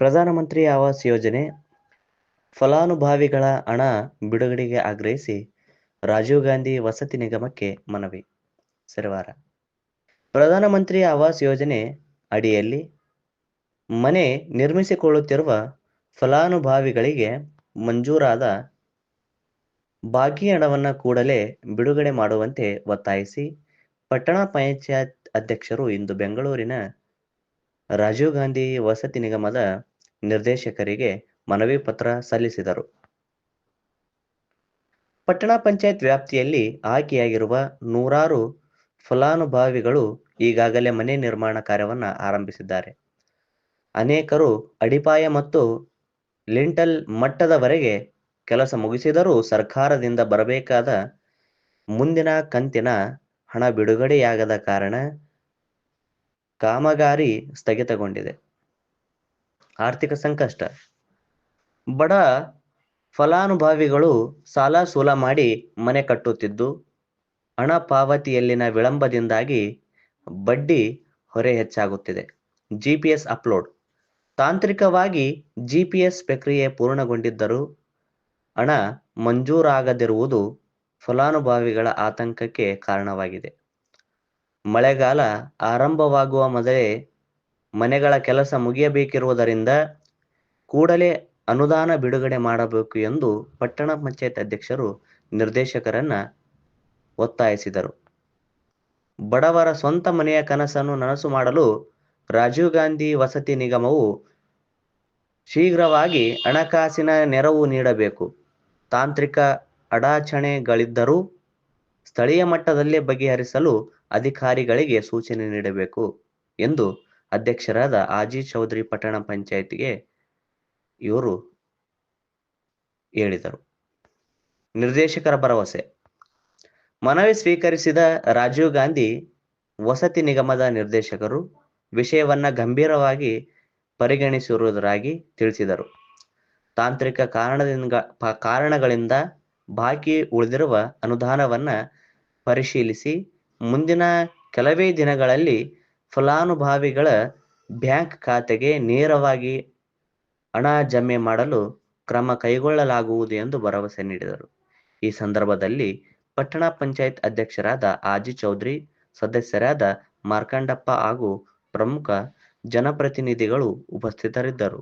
ಪ್ರಧಾನಮಂತ್ರಿ ಆವಾಸ್ ಯೋಜನೆ ಫಲಾನುಭವಿಗಳ ಹಣ ಬಿಡುಗಡೆಗೆ ಆಗ್ರಹಿಸಿ ರಾಜೀವ್ ಗಾಂಧಿ ವಸತಿ ನಿಗಮಕ್ಕೆ ಮನವಿ. ಶನಿವಾರ. ಪ್ರಧಾನಮಂತ್ರಿ ಆವಾಸ್ ಯೋಜನೆ ಅಡಿಯಲ್ಲಿ ಮನೆ ನಿರ್ಮಿಸಿಕೊಳ್ಳುತ್ತಿರುವ ಫಲಾನುಭವಿಗಳಿಗೆ ಮಂಜೂರಾದ ಬಾಕಿ ಹಣವನ್ನು ಕೂಡಲೇ ಬಿಡುಗಡೆ ಮಾಡುವಂತೆ ಒತ್ತಾಯಿಸಿ ಪಟ್ಟಣ ಪಂಚಾಯತ್ ಅಧ್ಯಕ್ಷರು ಇಂದು ಬೆಂಗಳೂರಿನ ರಾಜೀವ್ ಗಾಂಧಿ ವಸತಿ ನಿಗಮದ ನಿರ್ದೇಶಕರಿಗೆ ಮನವಿ ಪತ್ರ ಸಲ್ಲಿಸಿದರು. ಪಟ್ಟಣ ಪಂಚಾಯತ್ ವ್ಯಾಪ್ತಿಯಲ್ಲಿ ಆಯ್ಕೆಯಾಗಿರುವ ನೂರಾರು ಫಲಾನುಭವಿಗಳು ಈಗಾಗಲೇ ಮನೆ ನಿರ್ಮಾಣ ಕಾರ್ಯವನ್ನು ಆರಂಭಿಸಿದ್ದಾರೆ. ಅನೇಕರು ಅಡಿಪಾಯ ಮತ್ತು ಲಿಂಟಲ್ ಮಟ್ಟದವರೆಗೆ ಕೆಲಸ ಮುಗಿಸಿದರೂ ಸರ್ಕಾರದಿಂದ ಬರಬೇಕಾದ ಮುಂದಿನ ಕಂತಿನ ಹಣ ಬಿಡುಗಡೆಯಾಗದ ಕಾರಣ ಕಾಮಗಾರಿ ಸ್ಥಗಿತಗೊಂಡಿದೆ. ಆರ್ಥಿಕ ಸಂಕಷ್ಟ. ಬಡ ಫಲಾನುಭವಿಗಳು ಸಾಲ ಸೂಲ ಮಾಡಿ ಮನೆ ಕಟ್ಟುತ್ತಿದ್ದು, ಹಣ ಪಾವತಿಯಲ್ಲಿನ ವಿಳಂಬದಿಂದಾಗಿ ಬಡ್ಡಿ ಹೊರೆ ಹೆಚ್ಚಾಗುತ್ತಿದೆ. GPS upload. ತಾಂತ್ರಿಕವಾಗಿ ಜಿಪಿಎಸ್ ಪ್ರಕ್ರಿಯೆ ಪೂರ್ಣಗೊಂಡಿದ್ದರೂ ಹಣ ಮಂಜೂರಾಗದಿರುವುದು ಫಲಾನುಭವಿಗಳ ಆತಂಕಕ್ಕೆ ಕಾರಣವಾಗಿದೆ. ಮಳೆಗಾಲ ಆರಂಭವಾಗುವ ಮೊದಲೇ ಮನೆಗಳ ಕೆಲಸ ಮುಗಿಯಬೇಕಿರುವುದರಿಂದ ಕೂಡಲೇ ಅನುದಾನ ಬಿಡುಗಡೆ ಮಾಡಬೇಕು ಎಂದು ಪಟ್ಟಣ ಪಂಚಾಯತ್ ಅಧ್ಯಕ್ಷರು ನಿರ್ದೇಶಕರನ್ನ ಒತ್ತಾಯಿಸಿದರು. ಬಡವರ ಸ್ವಂತ ಮನೆಯ ಕನಸನ್ನು ನನಸು ಮಾಡಲು ರಾಜೀವ್ ಗಾಂಧಿ ವಸತಿ ನಿಗಮವು ಶೀಘ್ರವಾಗಿ ಹಣಕಾಸಿನ ನೆರವು ನೀಡಬೇಕು. ತಾಂತ್ರಿಕ ಅಡಾಚಣೆಗಳಿದ್ದರೂ ಸ್ಥಳೀಯ ಮಟ್ಟದಲ್ಲೇ ಬಗೆಹರಿಸಲು ಅಧಿಕಾರಿಗಳಿಗೆ ಸೂಚನೆ ನೀಡಬೇಕು ಎಂದು ಅಧ್ಯಕ್ಷರಾದ ಆಜಿ ಚೌಧರಿ ಪಟ್ಟಣ ಪಂಚಾಯತ್ಗೆ ಇವರು ಹೇಳಿದರು. ನಿರ್ದೇಶಕರ ಭರವಸೆ. ಮನವಿ ಸ್ವೀಕರಿಸಿದ ರಾಜೀವ್ ಗಾಂಧಿ, ವಸತಿ ನಿಗಮದ ನಿರ್ದೇಶಕರು ವಿಷಯವನ್ನ ಗಂಭೀರವಾಗಿ ಪರಿಗಣಿಸಿರುವುದಾಗಿ ತಿಳಿಸಿದರು. ತಾಂತ್ರಿಕ ಕಾರಣದಿಂದ, ಕಾರಣಗಳಿಂದ ಬಾಕಿ ಉಳಿದಿರುವ ಅನುದಾನವನ್ನ ಪರಿಶೀಲಿಸಿ ಮುಂದಿನ ಕೆಲವೇ ದಿನಗಳಲ್ಲಿ ಫಲಾನುಭವಿಗಳ ಬ್ಯಾಂಕ್ ಖಾತೆಗೆ ನೇರವಾಗಿ ಹಣ ಜಮೆ ಮಾಡಲು ಕ್ರಮ ಕೈಗೊಳ್ಳಲಾಗುವುದು ಎಂದು ಭರವಸೆ ನೀಡಿದರು. ಈ ಸಂದರ್ಭದಲ್ಲಿ ಪಟ್ಟಣ ಪಂಚಾಯತ್ ಅಧ್ಯಕ್ಷರಾದ ಆಜಿ ಚೌಧರಿ, ಸದಸ್ಯರಾದ ಮಾರ್ಕಂಡಪ್ಪ ಹಾಗೂ ಪ್ರಮುಖ ಜನಪ್ರತಿನಿಧಿಗಳು ಉಪಸ್ಥಿತರಿದ್ದರು.